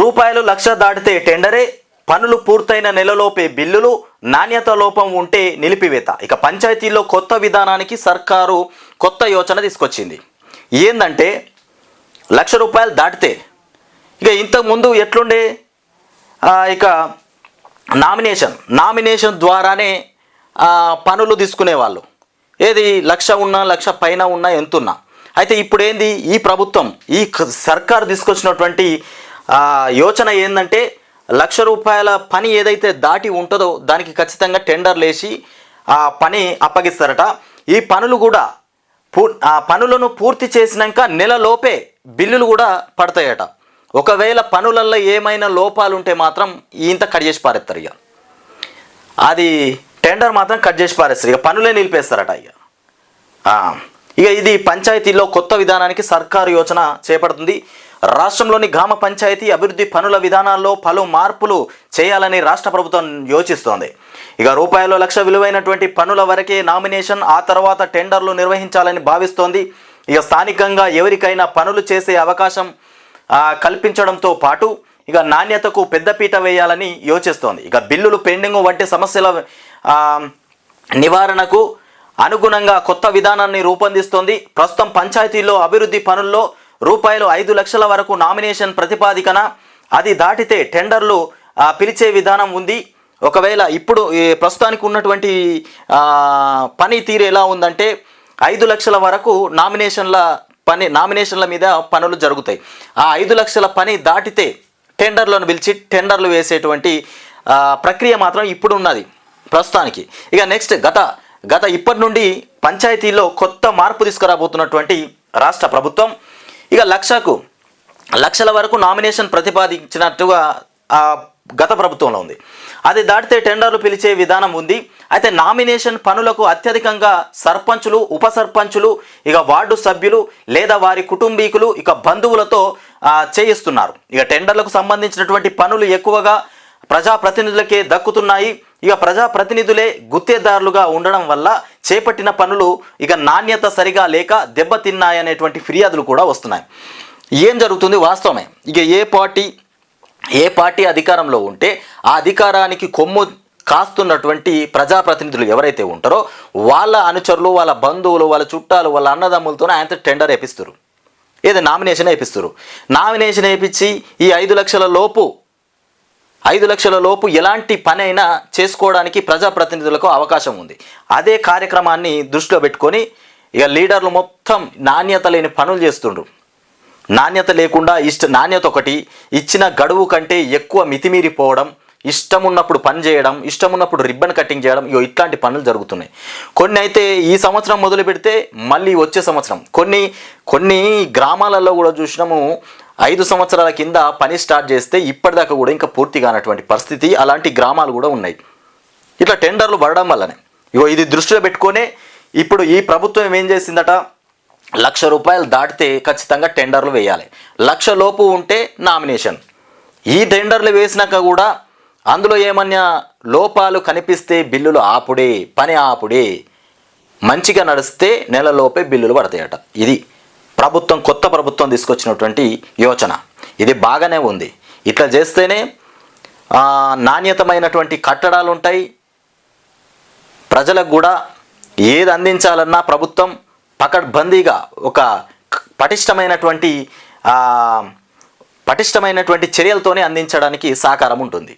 రూపాయలు లక్ష దాటితే టెండరే పనులు పూర్తయిన నెలలోపే బిల్లులు నాణ్యత లోపం ఉంటే నిలిపివేత. ఇక పంచాయతీల్లో కొత్త విధానానికి సర్కారు కొత్త యోచన తీసుకొచ్చింది. ఏందంటే లక్ష రూపాయలు దాటితే ఇక ఇంతకుముందు ఎట్లుండే? ఇక నామినేషన్. నామినేషన్ ద్వారానే పనులు తీసుకునేవాళ్ళు. ఏది లక్ష ఉన్నా లక్ష పైన ఉన్నా ఎంతున్నా. అయితే ఇప్పుడు ఏంది ఈ ప్రభుత్వం ఈ సర్కారు తీసుకొచ్చినటువంటి యోచన ఏంటంటే లక్ష రూపాయల పని ఏదైతే దాటి ఉంటుందో దానికి ఖచ్చితంగా టెండర్లు వేసి ఆ పని అప్పగిస్తారట. ఈ పనులు కూడా పూ ఆ పనులను పూర్తి చేసినాక నెలలోపే బిల్లులు కూడా పడతాయట. ఒకవేళ పనులల్లో ఏమైనా లోపాలు ఉంటే మాత్రం ఇంత కట్ చేసి పారేస్తారు ఇక అది టెండర్ మాత్రం కట్ చేసి పారేస్తారు. ఇక పనులే నిలిపేస్తారట ఇక ఇక ఇది పంచాయతీలో కొత్త విధానానికి సర్కారు యోచన చేపడుతుంది. రాష్ట్రంలోని గ్రామ పంచాయతీ అభివృద్ధి పనుల విధానాల్లో పలు మార్పులు చేయాలని రాష్ట్ర ప్రభుత్వం యోచిస్తోంది. ఇక రూపాయలు లక్ష విలువైనటువంటి పనుల వరకే నామినేషన్ ఆ తర్వాత టెండర్లు నిర్వహించాలని భావిస్తోంది. ఇక స్థానికంగా ఎవరికైనా పనులు చేసే అవకాశం కల్పించడంతో పాటు ఇక నాణ్యతకు పెద్దపీట వేయాలని యోచిస్తోంది. ఇక బిల్లులు పెండింగ్ వంటి సమస్యల నివారణకు అనుగుణంగా కొత్త విధానాన్ని రూపొందిస్తోంది. ప్రస్తుతం పంచాయతీల్లో అభివృద్ధి పనుల్లో రూపాయలు ఐదు లక్షల వరకు నామినేషన్ ప్రతిపాదికన అది దాటితే టెండర్లు పిలిచే విధానం ఉంది. ఒకవేళ ఇప్పుడు ఈ ప్రస్తుతానికి ఉన్నటువంటి పని తీరు ఎలా ఉందంటే ఐదు లక్షల వరకు నామినేషన్ల పని నామినేషన్ల మీద పనులు జరుగుతాయి. ఆ ఐదు లక్షల పని దాటితే టెండర్లను పిలిచి టెండర్లు వేసేటువంటి ప్రక్రియ మాత్రం ఇప్పుడు ఉన్నది ప్రస్తుతానికి. ఇక నెక్స్ట్ గత గత ఇప్పటి నుండి పంచాయతీలో కొత్త మార్పు తీసుకురాబోతున్నటువంటి రాష్ట్ర ప్రభుత్వం ఇక లక్షకు లక్షల వరకు నామినేషన్ ప్రతిపాదించినట్టుగా గత ప్రభుత్వంలో ఉంది. అది దాటితే టెండర్లు పిలిచే విధానం ఉంది. అయితే నామినేషన్ పనులకు అత్యధికంగా సర్పంచులు ఉప సర్పంచులు ఇక వార్డు సభ్యులు లేదా వారి కుటుంబీకులు ఇక బంధువులతో చేయిస్తున్నారు. ఇక టెండర్లకు సంబంధించినటువంటి పనులు ఎక్కువగా ప్రజాప్రతినిధులకే దక్కుతున్నాయి. ఇక ప్రజాప్రతినిధులే గుత్తేదారులుగా ఉండడం వల్ల చేపట్టిన పనులు ఇక నాణ్యత సరిగా లేక దెబ్బతిన్నాయనేటువంటి ఫిర్యాదులు కూడా వస్తున్నాయి. ఏం జరుగుతుంది వాస్తవమే. ఇక ఏ పార్టీ ఏ పార్టీ అధికారంలో ఉంటే ఆ అధికారానికి కొమ్ము కాస్తున్నటువంటి ప్రజాప్రతినిధులు ఎవరైతే ఉంటారో వాళ్ళ అనుచరులు వాళ్ళ బంధువులు వాళ్ళ చుట్టాలు వాళ్ళ అన్నదమ్ములతోనే ఆయనతో టెండర్ వేపిస్తారు. ఏదో నామినేషన్ వేపిస్తారు. నామినేషన్ వేయించి ఈ ఐదు లక్షల లోపు ఐదు లక్షల లోపు ఎలాంటి పని అయినా చేసుకోవడానికి ప్రజాప్రతినిధులకు అవకాశం ఉంది. అదే కార్యక్రమాన్ని దృష్టిలో పెట్టుకొని ఇక లీడర్లు మొత్తం నాణ్యత లేని పనులు చేస్తుండ్రు. నాణ్యత లేకుండా ఇష్ట నాణ్యత ఒకటి ఇచ్చిన గడువు కంటే ఎక్కువ మితిమీరిపోవడం ఇష్టం ఉన్నప్పుడు పని చేయడం ఇష్టం ఉన్నప్పుడు రిబ్బన్ కటింగ్ చేయడం ఇగో ఇట్లాంటి పనులు జరుగుతున్నాయి. కొన్ని అయితే ఈ సంవత్సరం మొదలు పెడితే మళ్ళీ వచ్చే సంవత్సరం. కొన్ని కొన్ని గ్రామాలలో కూడా చూసినాము ఐదు సంవత్సరాల కింద పని స్టార్ట్ చేస్తే ఇప్పటిదాకా కూడా ఇంకా పూర్తి కానటువంటి పరిస్థితి. అలాంటి గ్రామాలు కూడా ఉన్నాయి. ఇట్లా టెండర్లు పడడం వల్లనే. ఇగో ఇది దృష్టిలో పెట్టుకొనే ఇప్పుడు ఈ ప్రభుత్వం ఏం చేసిందట? లక్ష రూపాయలు దాటితే ఖచ్చితంగా టెండర్లు వేయాలి. లక్ష లోపు ఉంటే నామినేషన్. ఈ టెండర్లు వేసినాక కూడా అందులో ఏమన్నా లోపాలు కనిపిస్తే బిల్లులు ఆపుడే పని ఆపుడే మంచిగా నడిస్తే నెలలోపే బిల్లులు పడతాయట. ఇది ప్రభుత్వం కొత్త ప్రభుత్వం తీసుకొచ్చినటువంటి యోచన. ఇది బాగానే ఉంది. ఇట్లా చేస్తేనే నాణ్యతమైనటువంటి కట్టడాలు ఉంటాయి. ప్రజలకు కూడా ఏది అందించాలన్నా ప్రభుత్వం పకడ్బందీగా ఒక పటిష్టమైనటువంటి పటిష్టమైనటువంటి చర్యలతోనే అందించడానికి సహకారం ఉంటుంది.